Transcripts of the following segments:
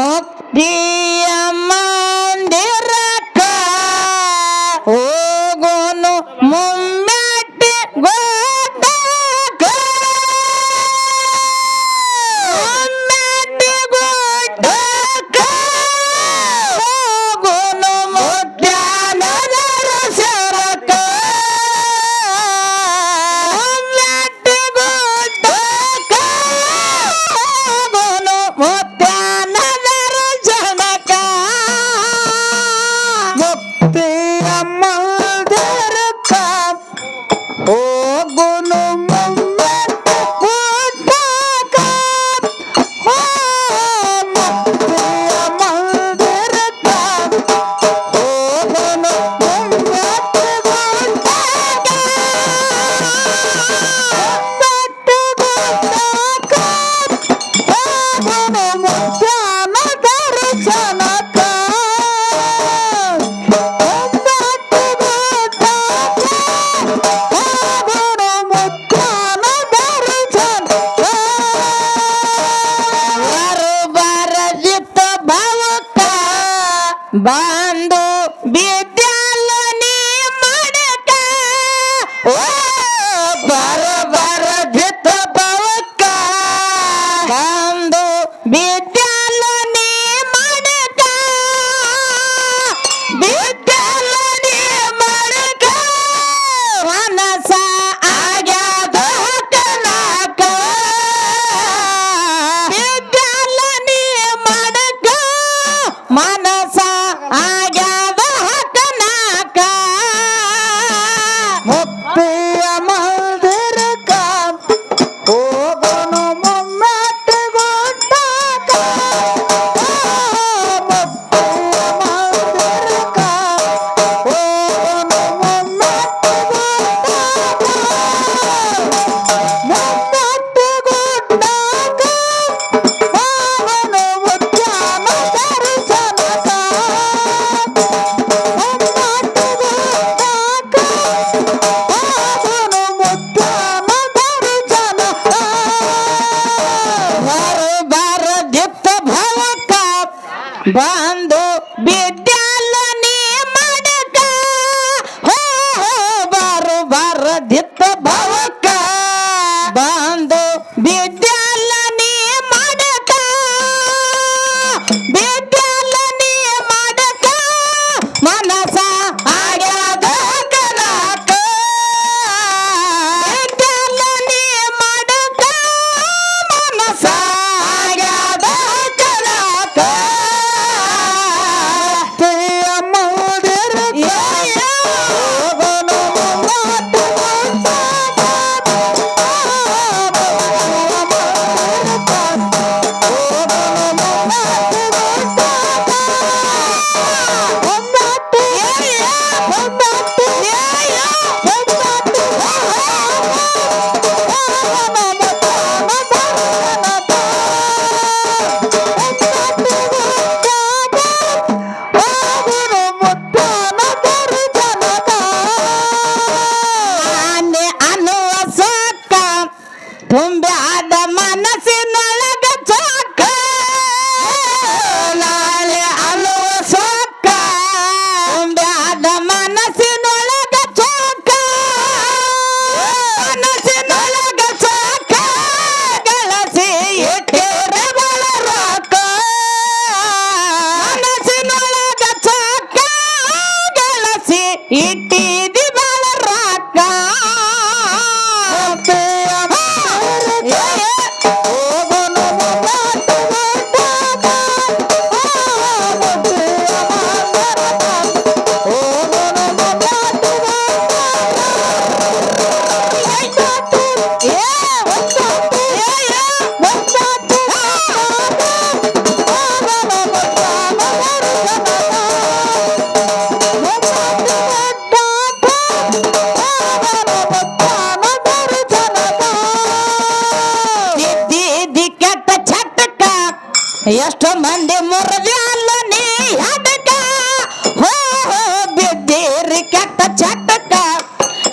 selamat dia mandiraka oh gunung.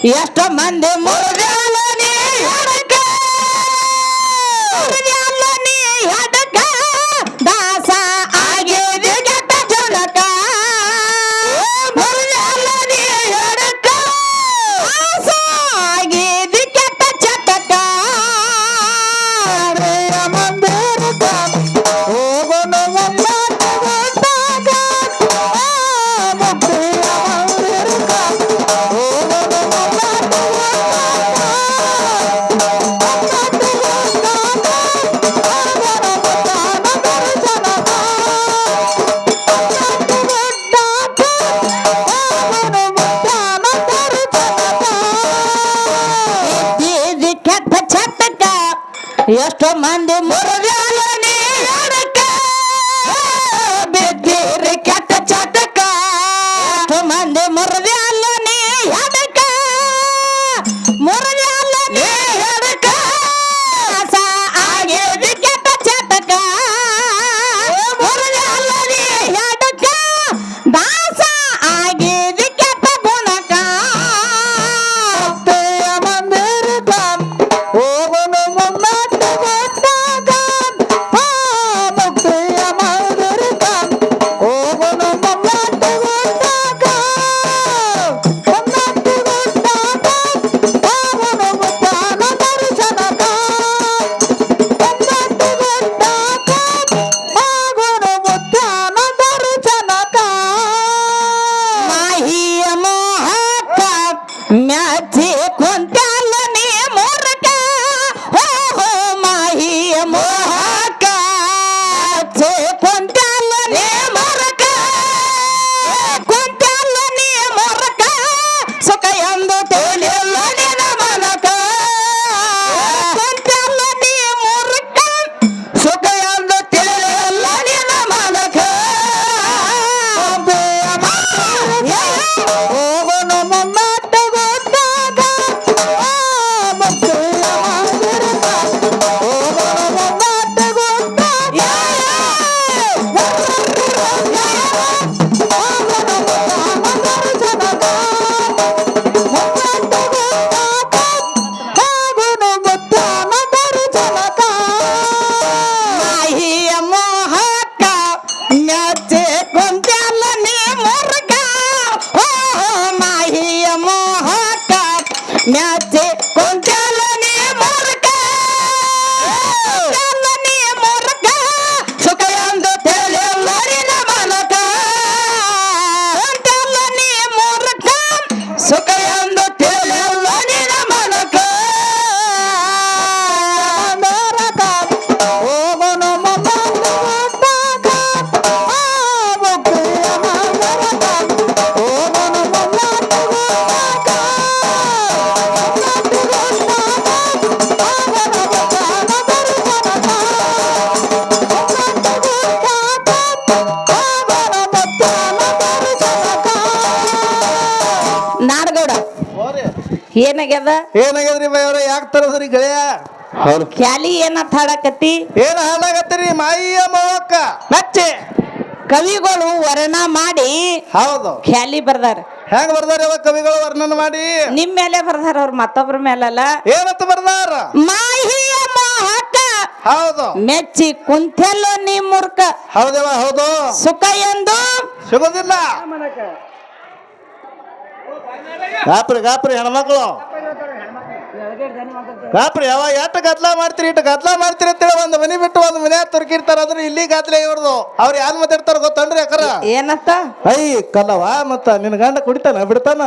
ಎಷ್ಟು ಮಂದಿ ಮುರಿದ್ಯಾಲ ಎಷ್ಟೋ ಮಂದಿ ಮುರಿದ್ಯಾಲ I did. ಏನಾಗ್ಯದ? ಏನಾಗ್ಯದ್ರಿ ಬೈವ್ರ ಯಾಕೆ ತರದ್ರಿ ಗೆಳೆಯ? ಕ್ಯಾಲಿ ಏನ ಹಾಡಕತ್ತಿ? ಏನ್ ಹಾಡಾಗತ್ತೀರಿ ಮಾಯಿಯ ಮೋಕ ಮಚ್ಚೆ ಕವಿಗಳು ವರ್ಣ ಮಾಡಿ ಹೌದು. ಖ್ಯಾಲಿ ಬರ್ದಾರ. ಹೆಂಗ್ ಬರ್ದಾರ ಯಾವ ಕವಿಗಳು ವರ್ಣನ ಮಾಡಿ? ನಿಮ್ ಮೇಲೆ ಬರ್ದಾರ ಅವ್ರ ಮತ್ತೊಬ್ರ ಮೇಲಲ್ಲ. ಏನಂತ ಬರ್ದಾರ? ಮಾಹಿಯ ಮೋಹಕ. ಹೌದು. ಮೆಚ್ಚಿ ಕುಂತೆಲ್ಲೋ ನೀ ಮುರ್ಕ ಹೌದವ ಹೌದು. ಸುಖ ಎಂದು? ಸಿಗೋದಿಲ್ಲ. ಗಾಪ್ರಿ ಗಾಪ್ರಿ ಹೆಣ್ಮಕ್ಳು. ಗಾಪ್ರಿ ಯಾವ ಎಷ್ಟು ಗದ್ಲ ಮಾಡ್ತೀರಿ ಇಟ್ಟು ಗದ್ಲ ಮಾಡ್ತೀರಿ ಅಂತೇಳಿ ಒಂದು ಮನೆ ಬಿಟ್ಟು ಒಂದು ಮನೆ ತುರ್ಕಿರ್ತಾರ. ಅಂದ್ರೆ ಇಲ್ಲಿ ಗದ್ಲೆ ಇವ್ರದು. ಅವ್ರು ಯಾರು ಮಾತಾಡ್ತಾರ ಗೊತ್ತನ್ರಿ ಅಕ್ಕರ? ಏನತ್ತ ಐ ಕಲ್ಲವ ಮತ್ತ ನಿನ್ ಗಂಡ ಕುಡಿತಾನ ಬಿಡ್ತಾನ?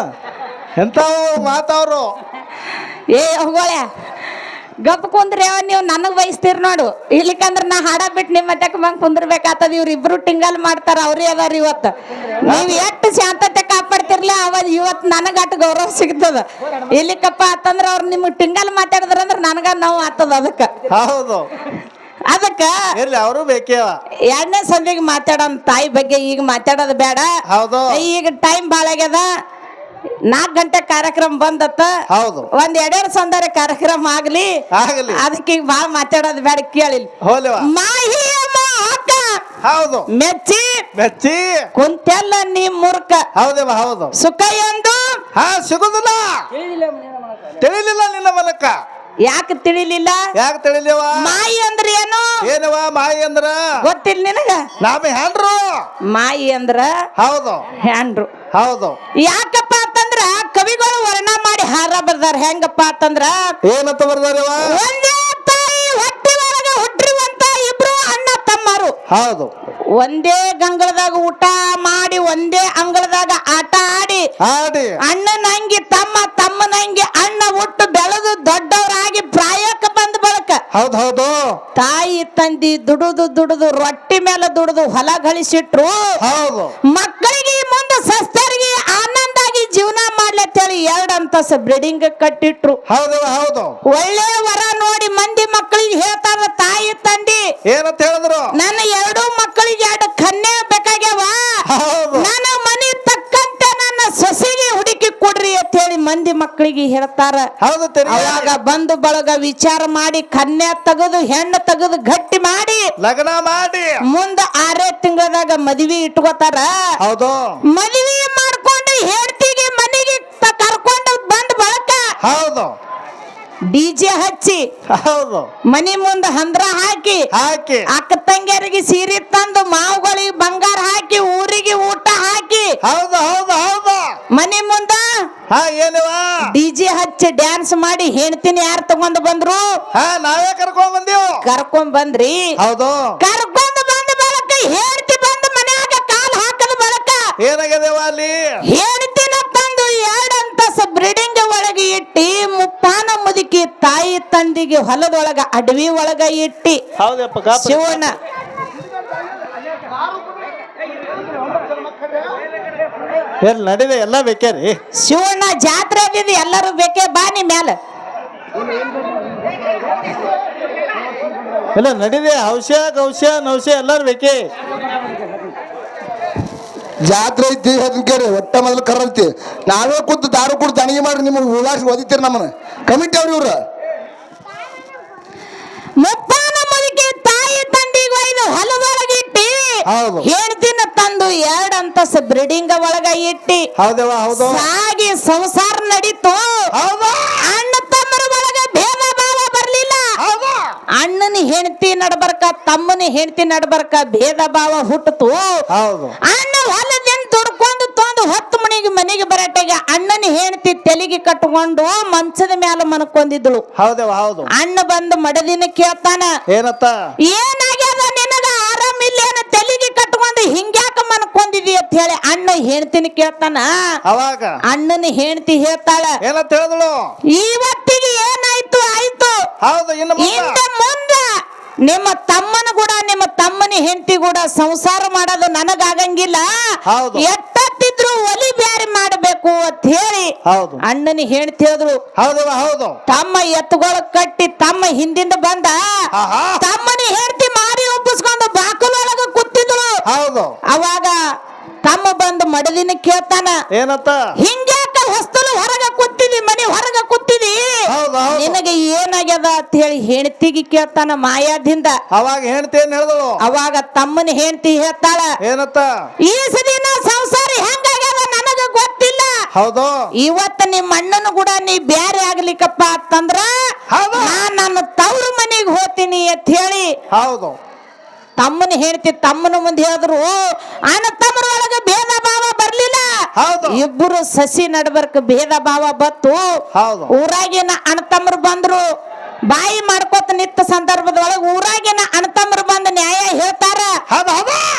ಎಂತ ಮಾತಾವ್ರು ಏ ಹೋಗೋಳೆ ಗಪ್ ಕುಂದ್ರೆ ನೀವು ನನಗೆ ಬಯಸ್ತೀರಿ ನೋಡು. ಇಲ್ಲಿಕಂದ್ರೆ ನಾ ಹಾಡ ಬಿಟ್ಟು ನಿಮ್ಮ ಮಟ್ಟಕ್ಕೆ ಬಂಗ್ ಕುಂದ್ರಬೇಕಾತದ ಇವ್ರ ಇಬ್ರು ಟಿಂಗಲ್ ಮಾಡ್ತಾರ ಅವ್ರೇ ಅದಾರ ಇವತ್ತು. ನೀವ್ ಎಷ್ಟು ಶಾಂತತೆ ಕಾಪಾಡ್ತಿರ್ಲಿ ಅವ ಇವತ್ತು ನನಗೆ ಅಟ್ ಗೌರವ ಸಿಗ್ತದ. ಇಲ್ಲಿಕಪ್ಪ ಆತಂದ್ರೆ ಅವ್ರು ನಿಮ್ಗೆ ಟಿಂಗಲ್ ಮಾತಾಡಿದ್ರ ಅಂದ್ರ ನನಗ ನೋವು ಆತದ ಅದಕ್ಕೆ. ಹೌದು. ಅದಕ್ಕ ಅವರು ಎರಡನೇ ಸಂದಿಗೆ ಮಾತಾಡೋಣ ತಾಯಿ ಬಗ್ಗೆ ಈಗ ಮಾತಾಡೋದು ಬೇಡ. ಹೌದು. ಈಗ ಟೈಮ್ ಭಾಳ ಆಗ್ಯದ. ನಾಲ್ಕು ಗಂಟೆ ಕಾರ್ಯಕ್ರಮ ಬಂದತ್ತ? ಹೌದು. ಒಂದ್ ಎರಡೆರಡು ಸಂದಾರ ಕಾರ್ಯಕ್ರಮ ಆಗ್ಲಿ. ಆಗಲಿ. ಅದಕ್ಕೆ ಈಗ ಬಾಳ ಮಾತಾಡೋದು ಬೇಡ ಕೇಳಿಲ್ಲ ಹೋಲಿವ ಮಾಹಿಯ ಹೌದು. ಮೆಚ್ಚಿ. ಮೆಚ್ಚಿ. ಕುಂತೆಲ್ಲ ನೀ ಮೂರ್ಖ. ಹೌದವ ಹೌದು. ಸುಖ ಎಂದು? ಹಾ ಸಿಗುದಿಲ್ಲ. ತಿಳಿಲಿಲ್ಲ ನಿನ್ನ ಮನಕ್ಕ ಯಾಕೆ ತಿಳಿಲಿಲ್ಲ? ಯಾಕೆ ತಿಳಿಲಿವ ಮಾಯಿ ಅಂದ್ರ ಏನು? ಏನವ ಮಾಯಿ ಅಂದ್ರ? ಗೊತ್ತಿಲ್ಲ ನಿನಗ? ನಾಮ ಹ್ಯಾಂಡ್ರು. ಮಾಯಿ ಅಂದ್ರ ಹೌದು. ಹ್ಯಾಂಡ್ರು. ಹೌದು. ಯಾಕಪ್ಪ? ಅಂತಂದ್ರ ಕವಿಗಳು ವರ್ಣ ಮಾಡಿ ಹಾರ ಬರ್ದಾರ. ಹೆಂಗಪ್ಪ ಅಂತಂದ್ರ ಏನಂತ ಬರ್ದಾರವ ಒಂದೇ ತಾಯಿ ಹೊಟ್ಟೆ ಒಳಗ ಹುಟ್ಟಿರುವಂತ ಇಬ್ರು ಅಣ್ಣ ತಮ್ಮರು. ಹೌದು. ಒಂದೇ ಗಂಗಳದಾಗ ಊಟ ಮಾಡಿ ಒಂದೇ ಅಂಗಳದಾಗ ಆಟ ಆಡಿ ಆಡಿ. ಅಣ್ಣನಂಗಿ ತಮ್ಮ ತಮ್ಮನಂಗಿ ಅಣ್ಣ ಹುಟ್ಟು ಬೆಳೆದು ದೊಡ್ಡವರಾಗಿ ಪ್ರಾಯಕ್ಕೆ ಬಂದ ಬಳಕ. ಹೌದು ಹೌದು. ತಾಯಿ ತಂದಿ ದುಡುದು ದುಡುದು ರೊಟ್ಟಿ ಮೇಲೆ ದುಡುದು ಹೊಲ ಗಳಿಸಿಟ್ರು. ಹೌದು. ಮಕ್ಕಳಿಗೆ ಮುಂದೆ ಸಸ್ತರಿಗೆ ಆನಂದಾಗಿ ಜೀವನ ಮಾಡ್ಲತ್ತೇಳಿ ಎರಡ್ ಅಂತಸ ಬ್ರಿಡಿಂಗ್ ಕಟ್ಟಿಟ್ರು. ಹೌದು ಹೌದು. ಒಳ್ಳೆ ವರ ನೋಡಿ ಮಂದಿ ಮಕ್ಕಳಿಗೆ ಹೇಳ್ತಾರ ತಾಯಿ ತಂದಿ. ಏನಂತ ಹೇಳಿದ್ರು? ನನ್ನ ಎರಡು ಮಕ್ಕಳಿಗೆ ಎರಡು ಕನ್ಯೆ ಬೇಕಾಗ್ಯಾವ. ನನ್ನ ಮನೆ ತಕ್ಕಂತೆ ನನ್ನ ಸೊಸೆಗೆ ಹುಡುಕಿ ಕೊಡ್ರಿ ಅಂತ ಹೇಳಿ ಮಂದಿ ಮಕ್ಕಳಿಗೆ ಹೇಳ್ತಾರ. ಹೌದು ಅವಾಗ ಬಂದು ಬಳಗ ವಿಚಾರ ಮಾಡಿ ಕನ್ಯೆ ತೆಗೆದು ಹೆಣ್ಣು ತೆಗೆದು ಗಟ್ಟಿ ಮಾಡಿ ಲಗ್ನ ಮಾಡಿ. ಮುಂದ ಆರೇ ತಿಂಗಳದಾಗ ಮದ್ವಿ ಇಟ್ಕೋತಾರ. ಹೌದು. ಮದ್ವಿ ಮಾಡ್ಕೊಂಡು ಹೆಂಡತಿಗೆ ಮನೆಗೆ ಕರ್ಕೊಂಡು ಬಂದ್ ಬಳಕ ಹೌದು. ಡಿಜೆ ಹಚ್ಚಿ ಹೌದು. ಮನಿ ಮುಂದ ಹಂದ್ರ ಹಾಕಿ ಹಾಕಿ. ಅಕ್ಕ ತಂಗಿಯರಿಗೆ ಸೀರೆ ತಂದು ಮಾವುಗಳಿಗೆ ಬಂಗಾರ ಹಾಕಿ ಊರಿಗೆ ಊಟ ಹಾಕಿ ಹೌದು ಹೌದು ಹೌದು. ಮನಿ ಮುಂದ ಹಾ ಜೆ ಡಿಜೆ ಹಚ್ಚಿ ಡ್ಯಾನ್ಸ್ ಮಾಡಿ ಹೆಣ್ತಿನ ಯಾರು ತಗೊಂಡ್ ಬಂದ್ರು? ಹಾ ನಾವೇ ಕರ್ಕೊಂಡ್ ಬಂದೀವು. ಕರ್ಕೊಂಡ್ ಬಂದ್ರಿ. ಹೌದು. ಕರ್ಕೊಂಡ್ ಬಂದ ಬಳಕ ಹೆಣ್ತಿ ಏನಾಗ್ಯದವ ಅಲ್ಲಿ? ಹೆಣ್ತಿನ ತಂದು ಎರಡಂತಸ ಬ್ರೀಡಿಂಗ್ ಒಳಗೆ ಇಟ್ಟಿ ಮುಪ್ಪಾನ ಮುದುಕಿ ತಾಯಿ ತಂದಿಗೆ ಹೊಲದೊಳಗ ಅಡವಿ ಒಳಗ ಇಟ್ಟಿ. ಹೌದಪ್ಪ ಶಿವಣ್ಣ. ಎಲ್ಲಿ ನಡಿದೆ ಎಲ್ಲ ಬೇಕೇ ರೀ? ಶಿವಣ್ಣ ಜಾತ್ರೆ ಅದಿದ್ದು ಎಲ್ಲರೂ ಬೇಕೇ ಬಾನಿ ಮ್ಯಾಲ. ಎಲ್ಲ ನಡಿದೆ ಔಷಧ ಔಷಧ ನೌಷ ಎಲ್ಲರೂ ಬೇಕೇ? ಜಾತ್ರೆ ಐತಿ ಅದನ್ನ ಕೇಳಿ ಒಟ್ಟ ಮೊದಲು ಕರಲ್ತಿ ನಾವೇ ಕೂತು ದಾರು ಕುಡ್ದು ತಣಿಗೆ ಮಾಡಿ ನಿಮಗೆ ಉಲ್ಲಾಸ ಓದಿತೀರಿ ನಮ್ಮನ್ನ. ಕಮಿಟಿ ಅವ್ರು ಇವ್ರ. ಮುಪ್ಪಾನ ಮುದುಕಿ ತಾಯಿ ತಂದಿಗೆ ಒಯ್ದು ಹೊಲದೊಳಗೆ ಇಟ್ಟಿ ಹೌದು. ಹೆಣ್ತಿನ ತಂದು ಎರಡಂತಸ ಬ್ರೀಡಿಂಗ್ ಒಳಗ ಇಟ್ಟಿ ಹೌದವ ಹೌದು ಸಾಗಿ ಸಂಸಾರ ನಡೀತು. ಹೌದು? ಅಣ್ಣ ತಮ್ಮರ ಒಳಗ ಭೇದ ಅಣ್ಣನ ಹೆಂಡತಿ ನಡಬರ್ಕ ತಮ್ಮನ ಹೆಂಡತಿ ನಡಬರ್ಕ ಭೇದ ಭಾವ ಹುಟ್ಟಿತು. ಹೌದು. ಅಣ್ಣ ಹೊಲದಿಂದ ದುಡ್ಕೊಂಡು ತೊಂದು ಹತ್ತು ಮನೆಗೆ ಮನೆಗೆ ಬರಟೆಗೆ ಅಣ್ಣನ ಹೆಂಡತಿ ತೆಲಿಗೆ ಕಟ್ಕೊಂಡು ಮಂಚದ ಮ್ಯಾಲ ಮನ್ಕೊಂಡಿದ್ಳು. ಹೌದವ ಹೌದು. ಅಣ್ಣ ಬಂದು ಮಡದಿನ ಕೇಳ್ತಾನ ಏನತ್ತ? ಏನಾಗ್ಯದ ಇಲ್ಲ ಏನ? ತೆಲಿಗೆ ಕಟ್ಕೊಂಡು ಹಿಂಗ್ಯಾಕ ಮನ್ಕೊಂಡಿದಿ ಅಂತ ಹೇಳಿ ಅಣ್ಣ ಹೆಂಡತಿನ ಕೇಳ್ತಾನ. ಅವಾಗ? ಅಣ್ಣನ ಹೆಂಡತಿ ಹೇಳ್ತಾಳ ಏನ ಹೇಳಿದಳು? ಇವತ್ತಿಗೆ ಏನಾಯ್ತು? ಆಯ್ತು ಹೌದು ಇನ್ನು ಮುಂದ. ಮುಂದ ನಿಮ್ಮ ತಮ್ಮನ ಕೂಡ ನಿಮ್ಮ ತಮ್ಮನ ಹೆಂಡತಿ ಕೂಡ ಸಂಸಾರ ಮಾಡೋದು ನನಗಾಗಂಗಿಲ್ಲ. ಹೌದು. ಎಟ್ಟತ್ತಿದ್ರು ಒಲಿ ಬ್ಯಾರಿ ಮಾಡಬೇಕು ಅಂತ ಹೇಳಿ ಹೌದು. ಅಣ್ಣನ ಹೆಂಡತಿ ಹೇಳಿದ್ರು. ಹೌದು ಹೌದು. ತಮ್ಮ ಎತ್ತುಗಳ ಕಟ್ಟಿ ತಮ್ಮ ಹಿಂದಿಂದ ಬಂದ. ಆಹಾ. ತಮ್ಮನ ಹೆಂಡತಿ ಮಾರಿ ಒಪ್ಪಿಸ್ಕೊಂಡು ಬಾಕಲೊಳಗ ಕೂತಿದ್ರು. ಹೌದು. ಅವಾಗ ತಮ್ಮ ಬಂದು ಮಡದಿನ ಕೇಳ್ತಾನ. ಏನತ್ತ ಹಿಂಗ್ಯಾಕ ಹೊಸ್ತಲು ಹೊರಗ ಕೂತಿದಿ ಮನೆ ಹೊರಗ ಕೂತಿದಿ. ನಿನಗೆ ಏನಾಗ್ಯದ ಅಂತ ಹೇಳಿ ಹೆಂಡತಿಗೆ ಕೇಳ್ತಾನ ಮಾಯಾದಿಂದ. ಅವಾಗ ಹೆಂಡತಿ ಏನ್ ಹೇಳಿದಳು? ಅವಾಗ ತಮ್ಮನ ಹೆಂಡತಿ ಹೇಳ್ತಾಳ ಏನತ್ತ? ಈ ಸದಿನ ಸಂಸಾರ ಹೆಂಗಾಗ್ಯದ ನನಗ ಗೊತ್ತಿಲ್ಲ. ಹೌದು. ಇವತ್ತ ನಿಮ್ಮ ಅಣ್ಣನ ಕೂಡ ನೀ ಬ್ಯಾರೆ ಆಗ್ಲಿಕ್ಕಪ್ಪ ಅಂತಂದ್ರ ಹೌದು. ನಾ ನನ್ನ ತವ್ರ ಮನೆಗೆ ಹೋಗ್ತೀನಿ ಅಂತ ಹೇಳಿ ಹೌದು. ತಮ್ಮನ ಹೆಂಡತಿ ತಮ್ಮನ ಮುಂದೆ ಹೇಳಿದ್ರು ಅಣ್ಣ ತಮ್ಮರೊಳಗೆ ಭೇದ ಭಾವ ಬರ್ಲಿಲ್ಲ. ಹೌದು. ಇಬ್ಬರು ಸಸಿ ನಡ್ಬರ್ಕ ಭೇದ ಭಾವ ಬತ್ತು. ಹೌದು. ಊರಾಗಿನ ಅಣ್ಣತಮ್ಮರು ಬಂದ್ರು. ಬಾಯಿ ಮಾಡ್ಕೋತ ನಿತ್ತ ಸಂದರ್ಭದೊಳಗೆ ಊರಾಗಿನ ಅಣ್ಣತಮ್ಮರು ಬಂದು ನ್ಯಾಯ ಹೇಳ್ತಾರ.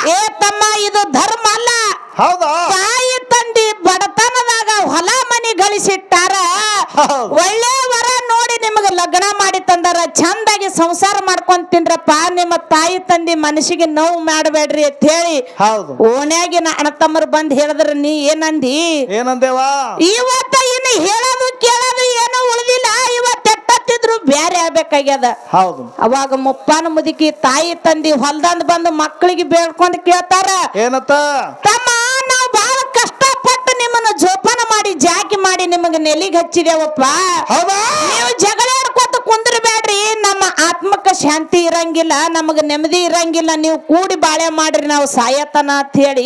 ಏ ತಮ್ಮ ಇದು ಧರ್ಮ ಅಲ್ಲ. ಹೌದು. ತಾಯಿ ತಂದಿ ಬಡತನದಾಗ ಹೊಲ ಮನಿ ಗಳಿಸಿಟ್ಟಾರ. ಒಳ್ಳೆ ವರ ನೋಡಿ ನಿಮಗ ಲಗ್ನ ಮಾಡಿ ತಂದಾರ ಚಂದಾಗಿ ಸಂಸಾರ ಮಾಡ್ಕೊಂಡ್ ತಿಂದ್ರಪ್ಪ ನಿಮ್ಮ ತಾಯಿ ತಂದಿ ಮನಸ್ಸಿಗೆ ನೋವು ಮಾಡಬೇಡ್ರಿ ಅಂತ ಹೇಳಿ ಹೌದು. ಓಣ್ಯಾಗಿನ ಅಣ್ಣತಮ್ಮರು ಬಂದ್ ಹೇಳಿದ್ರ ನೀ ಏನಂದಿ? ಏನಂದೇವಾ? ಇವತ್ತ ಇನ್ನು ಹೇಳೋದು ಕೇಳೋದು ಏನೋ ಉಳಿದಿಲ್ಲ ಇವತ್ತ ಎಟ್ಟತ್ತಿದ್ರು ಬ್ಯಾರೆ ಆಗ್ಬೇಕಾಗ್ಯದ. ಹೌದು. ಅವಾಗ ಮುಪ್ಪಾನ ಮುದುಕಿ ತಾಯಿ ತಂದಿ ಹೊಲ್ದಂದ್ ಬಂದು ಮಕ್ಕಳಿಗೆ ಬೇಡ್ಕೊಂಡ್ ಕೇಳ್ತಾರ ಏನತ್ತ? ತಮ್ಮ ನಿಮ್ಮನ್ನ ಜೋಪಾನ ಮಾಡಿ ಜಾಕಿ ಮಾಡಿ ನಿಮಗೆ ನೆಲಿಗೆ ಹಚ್ಚಿದೇವಪ್ಪ. ನೀವು ಜಗಳ ಆಡ್ಕೊತ ಕುಂದ್ರ ಮಾಡಬೇಡ್ರಿ ನಮ್ಮ ಆತ್ಮಕ್ಕ ಶಾಂತಿ ಇರಂಗಿಲ್ಲ ನಮಗ ನೆಮ್ಮದಿ ಇರಂಗಿಲ್ಲ. ನೀವು ಕೂಡಿ ಬಾಳೆ ಮಾಡ್ರಿ ನಾವು ಸಾಯತನ ಅಂತ ಹೇಳಿ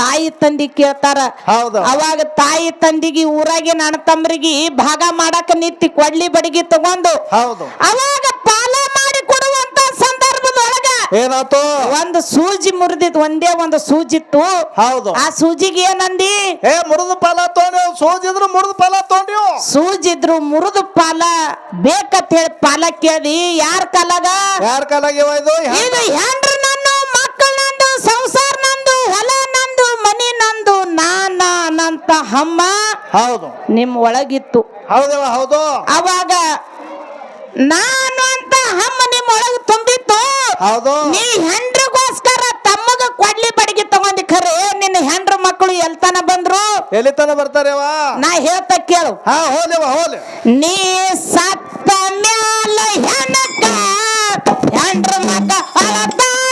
ತಾಯಿ ತಂದಿ ಕೇಳ್ತಾರ. ಹೌದು. ಅವಾಗ ತಾಯಿ ತಂದಿಗೆ ಊರಾಗೆ ನನ್ನ ತಮ್ಮರಿಗೆ ಭಾಗ ಮಾಡಾಕ ನಿತ್ತಿ ಕೊಡ್ಲಿ ಬಡಿಗೆ ತಗೊಂಡು. ಹೌದು. ಅವಾಗ ಪಾಲ ಏನಾತು ಒಂದು ಸೂಜಿ ಮುರಿದಿತ್ತು ಒಂದೇ ಒಂದು ಸೂಜಿತ್ತು. ಹೌದು. ಆ ಸೂಜಿಗೆ ಏನಂದಿ? ಏ ಮುರಿದು ಫಲ ಸೂಜಿ ಇದ್ರು ಮುರಿದು ಫಲ ಸೂಜಿ ಸೂಜಿದ್ರು ಮುರಿದು ಪಾಲ ಬೇಕಂತ ಹೇಳಿ ಪಾಲ ಕೇಳಿ. ಯಾರ ಕಾಲಾಗ? ಯಾರ ಕಾಲಾಗಿವ ಇದು? ಇದು ಹೆಂಡ್ರ ನಂದು ಮಕ್ಕಳು ನಂದು ಸಂಸಾರ ನಂದು ಹೊಲ ನಂದು ಮನಿ ನಂದು ನಾನ ನಂತ ಹಮ್ಮ ಹೌದು. ನಿಮ್ಮ ಒಳಗಿತ್ತು. ಹೌದವ ಹೌದು. ಅವಾಗ ನಾನು ಅಂತ ಹಮ್ಮ ನಿಮ್ ಒಳಗೆ ತುಂಬಿತ್ತು. ಹೌದು. ನೀ ಹೆಂಡ್ರಿಗೋಸ್ಕರ ತಮ್ಮಗ ಕೊಡ್ಲಿ ಬಡಗಿ ತಗೊಂಡಿ ಖರೆ ನಿನ್ನ ಹೆಂಡ್ರ ಮಕ್ಕಳು ಎಲ್ತಾನ ಬಂದ್ರು? ಎಲ್ಲಿ ಬರ್ತಾರೆ ಬರ್ತಾರೇವ ನಾ ಹೇಳ್ತ ಕೇಳು. ಹಾ ಹೋಲೆವ ಹೋಲೆ ನೀ ಸತ್ತ ಮ್ಯಾಲ ಹೆಣ್ಣ ಹೆಂಡ್ರ ಮಕ್ಕ ಅಳತಾರ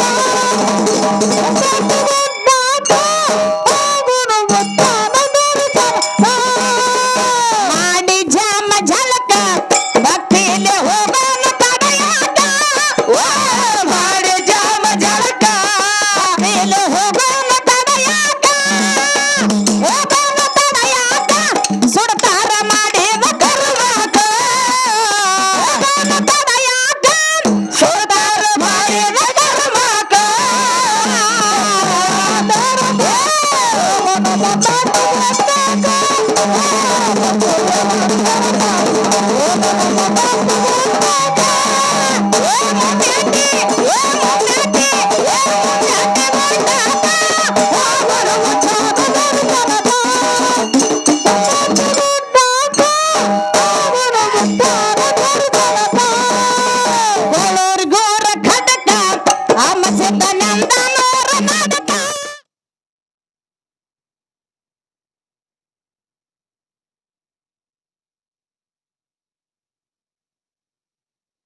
ಮಾಡಿ